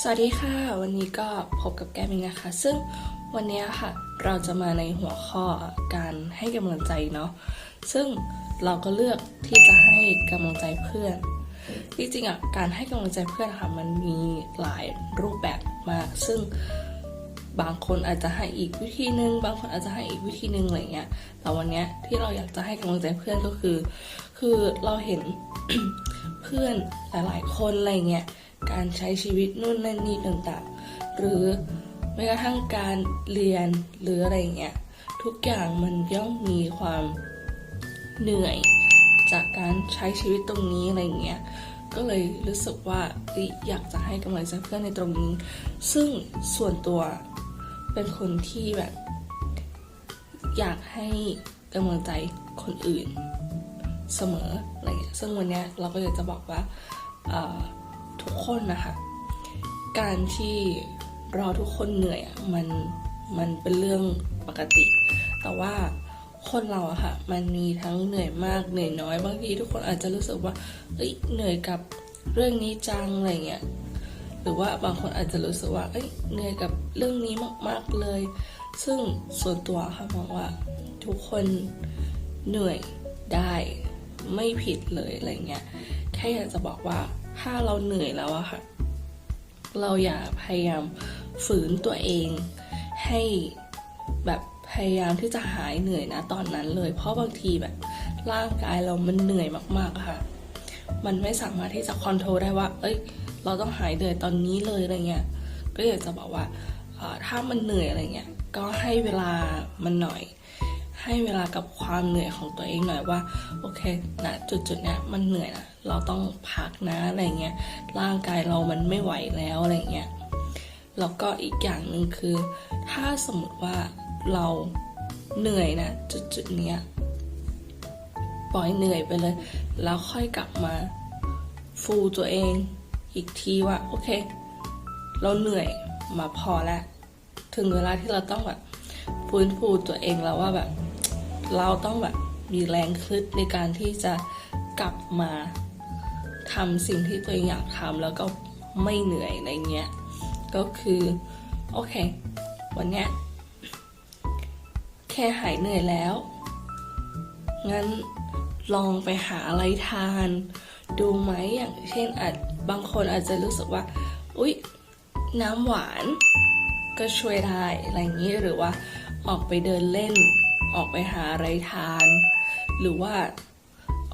สวัสดีค่ะ วันนี้ก็พบกับแก้มเองนะคะ ซึ่งวันนี้ค่ะเราจะมาในหัวข้อการให้กำลังใจเนาะซึ่งเราก็เลือกที่จะให้กำลังใจเพื่อนจริงๆอะการให้กำลังใจเพื่อนค่ะมันมีหลายรูปแบบมาก ซึ่งบางคนอาจจะให้อีกวิธีนึง บางคนอาจจะให้อีกวิธีนึงอะไรเงี้ยแต่วันเนี้ยที่เราอยากจะให้กำลังใจเพื่อนก็คือ คือเราเห็น เพื่อนหลายๆคนอะไรเงี้ยการใช้ชีวิตนู่นนั่นนี่ต่างๆ หรือแม้กระทั่งการเรียนหรืออะไรเงี้ยทุกอย่างมันย่อมมีความเหนื่อย จากการใช้ชีวิตตรงนี้อะไรเงี้ยก็เลยรู้สึกว่าอยากจะให้กำลังใจเพื่อนในตรงนี้ ซึ่งส่วนตัวเป็นคนที่แบบ อยากให้กำลังใจคนอื่น เสมออะไรเงี้ยซึ่งวันเนี้ยเราก็อยากจะบอกว่าทุกคนนะคะ การที่เราทุกคนเหนื่อยอะมันมันเป็นเรื่องปกติ แต่ว่าคนเราอะค่ะ มันมีทั้งเหนื่อยมากเหนื่อยน้อยบางทีทุกคนอาจจะรู้สึกว่าเอ้ยเหนื่อยกับเรื่องนี้จังอะไรเงี้ยหรือว่าบางคนอาจจะรู้สึกว่าเอ้ยเหนื่อยกับเรื่องนี้มาก ๆเลย ซึ่งส่วนตัวค่ะมองว่าทุกคนเหนื่อยได้ ไม่ผิดเลยอะไรเงี้ยแค่อยากจะบอกว่าถ้าเราเหนื่อยแล้วอะค่ะ เราอย่าพยายามฝืนตัวเอง ให้แบบพยายามที่จะหายเหนื่อยนะตอนนั้นเลย เพราะบางทีแบบร่างกายเรามันเหนื่อยมากๆอะค่ะ มันไม่สามารถที่จะคอนโทรลได้ว่า เอ้ย เราต้องหายเหนื่อยตอนนี้เลยอะไรเงี้ย ก็อยากจะบอกว่าถ้ามันเหนื่อยอะไรเงี้ย ก็ให้เวลามันหน่อย ให้เวลากับความเหนื่อยของตัวเองหน่อยว่าโอเคนะจุดจุดเนี้ยมันเหนื่อยนะเราต้องพักนะอะไรเงี้ยร่างกายเรามันไม่ไหวแล้วอะไรเงี้ยแล้วก็อีกอย่างหนึ่งคือ ถ้าสมมติว่าเราเหนื่อยนะจุดจุดเนี้ยปล่อยเหนื่อยไปเลย แล้วค่อยกลับมาฟูตัวเองอีกทีว่าโอเค เราเหนื่อยมาพอแล้วถึงเวลาที่เราต้องแบบฟื้นฟูตัวเองแล้วว่าแบบ เราต้องแบบมีแรงขึ้นในการที่จะกลับมาทำสิ่งที่ตัวเองอยากทำแล้วก็ไม่เหนื่อยอะไรเงี้ยก็คือ โอเค วันเนี้ยแค่หายเหนื่อยแล้ว งั้นลองไปหาอะไรทาน ดูไหมอย่างเช่นอาจบางคนอาจจะรู้สึกว่า อุ๊ย น้ำหวานก็ช่วยได้อะไรอย่างนี้หรือว่าออกไปเดินเล่น ออกไปหาอะไรทาน หรือว่า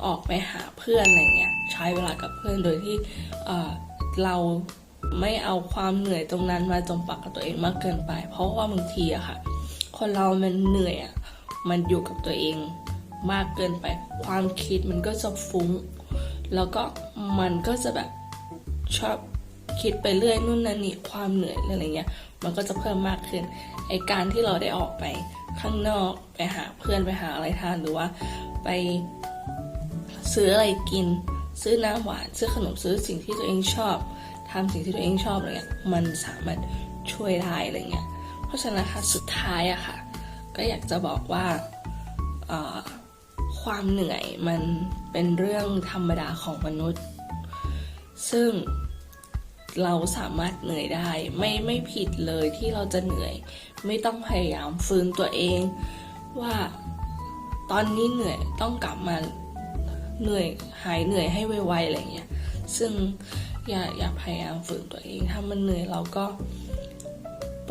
ออกไปหาเพื่อนอะไรเงี้ยใช้เวลากับเพื่อนโดยที่เเราไม่เอาความเหนื่อยตรงนั้นมาจมปักกับตัวเองมากเกินไป เพราะว่าบางทีอะค่ะ คนเรามันเหนื่อยอะมันอยู่กับตัวเองมากเกินไป ความคิดมันก็จะฟุ้ง แล้วก็มันก็จะแบบชอบ คิดไปเรื่อยนู่นนั่นนี่ความเหนื่อยอะไรเงี้ย มันก็จะเพิ่มมากขึ้นไอการที่เราได้ออกไปข้างนอกไปหาเพื่อนไปหาอะไรทานหรือว่าไปซื้ออะไรกิน ซื้อน้ำหวานซื้อขนมซื้อสิ่งที่ตัวเองชอบทำสิ่งที่ตัวเองชอบอะไรเงี้ยมันสามารถช่วยได้อะไรเงี้ยเพราะฉะนั้นค่ะสุดท้ายอะค่ะ ก็อยากจะบอกว่าความเหนื่อยมันเป็นเรื่องธรรมดาของมนุษย์ ซึ่ง เราสามารถเหนื่อยได้ ไม่ไม่ผิดเลยที่เราจะเหนื่อย ไม่ต้องพยายามฟื้นตัวเอง ว่าตอนนี้เหนื่อยต้องกลับมาเหนื่อยหายเหนื่อยให้ไวๆอะไรเงี้ยซึ่งอย่าอย่าพยายามฝืนตัวเอง ถ้ามันเหนื่อยเราก็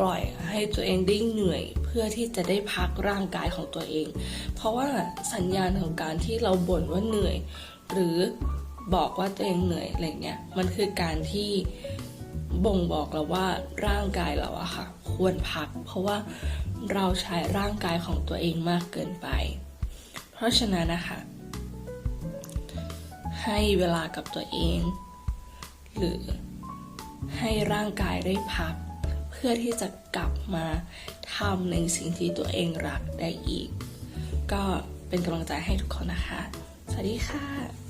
ปล่อยให้ตัวเองได้เหนื่อยเพื่อที่จะได้พักร่างกายของตัวเอง เพราะว่าสัญญาณของการที่เราบ่นว่าเหนื่อย หรือ บอกว่าตัวเองเหนื่อยอะไรเงี้ยมันคือการที่บ่งบอกเราว่าร่างกายเราอะค่ะ ควรพัก เพราะว่าเราใช้ร่างกายของตัวเองมากเกินไป เพราะฉะนั้นนะคะ ให้เวลากับตัวเอง หรือให้ร่างกายได้พัก เพื่อที่จะกลับมาทำในสิ่งที่ตัวเองรักได้อีก ก็เป็นกำลังใจให้ทุกคนนะคะ สวัสดีค่ะ